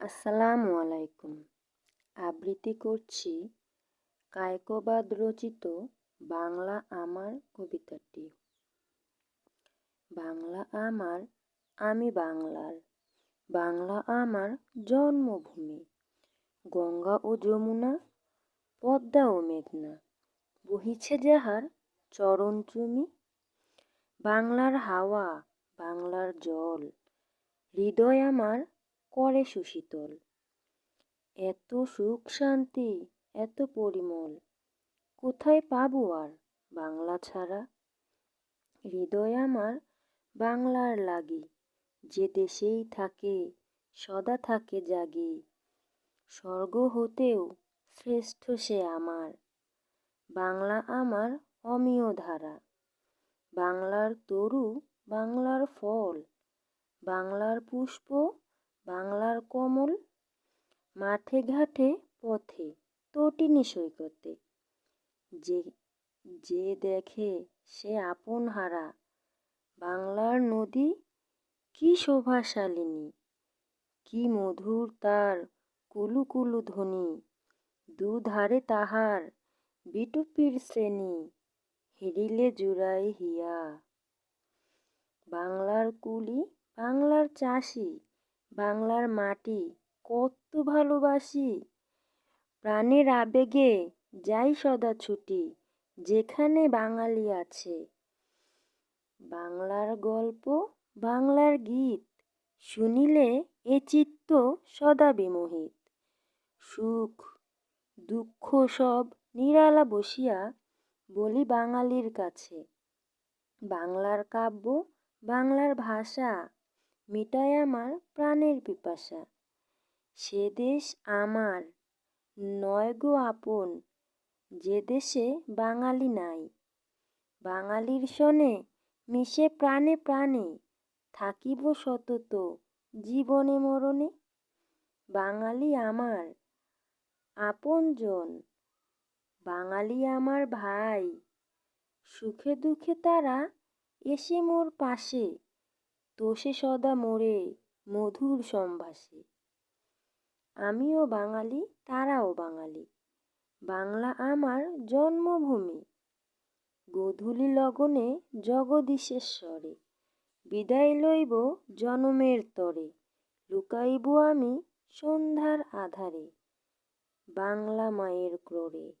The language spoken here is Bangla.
আসসালামু আলাইকুম। আবৃত্তি করছি কায়কবাদ রচিত বাংলা আমার কবিতাটি। বাংলা আমার, আমি বাংলার। বাংলা আমার জন্মভূমি। গঙ্গা ও যমুনা, পদ্মা ও মেঘনা। বহিছে যাহার চরণচুমি বাংলার হাওয়া, বাংলার জল। হৃদয় আমার করে সুশীতল। এত সুখ শান্তি, এত পরিমল, কোথায় পাবো আর বাংলা ছাড়া? হৃদয় আমার বাংলার লাগে, যে দেশেই থাকে, সদা থাকে জাগে। স্বর্গ হতেও শ্রেষ্ঠ সে আমার, বাংলা আমার অমীয় ধারা। বাংলার তরু, বাংলার ফল, বাংলার পুষ্প বাংলার কমল, মাঠে ঘাটে পথে তটিনী সৈকতে। যে যে দেখে সে আপন হারা, বাংলার নদী কি শোভাশালিনী, কি মধুর তার কুলু কুলু ধ্বনি, দুধারে তাহার বিটুপির শ্রেণি, হেরিলে জুড়াই হিয়া। বাংলার কুলি, বাংলার চাষি বাংলার মাটি কত ভালোবাসি। প্রাণের আবেগে যাই সদা ছুটি, যেখানে বাঙালি আছে। বাংলার গল্প, বাংলার গীত, শুনিলে এ চিত্ত সদা বিমোহিত। সুখ, দুঃখ সব নিরালা বসিয়া বলি বাঙালির কাছে। বাংলার কাব্য, বাংলার ভাষা মিটায় আমার প্রাণের পিপাসা। সে দেশ আমার, নয় গো আপন, যে দেশে বাঙালি নাই। বাঙালির শনে মিশে প্রাণে প্রাণে, থাকিব সতত জীবনে মরণে। বাঙালি আমার আপনজন বাঙালি আমার ভাই। সুখে দুঃখে তারা এসে মোর পাশে। তোষে সদা মোরে মধুর সম্ভাষে। আমিও বাঙালি, তারাও বাঙালি। বাংলা আমার জন্মভূমি। গধূলি লগনে জগদীশেশ্বরে। বিদায় লইব জনমের তরে। লুকাইব আমি সন্ধ্যার আধারে। বাংলা মায়ের ক্রোড়ে।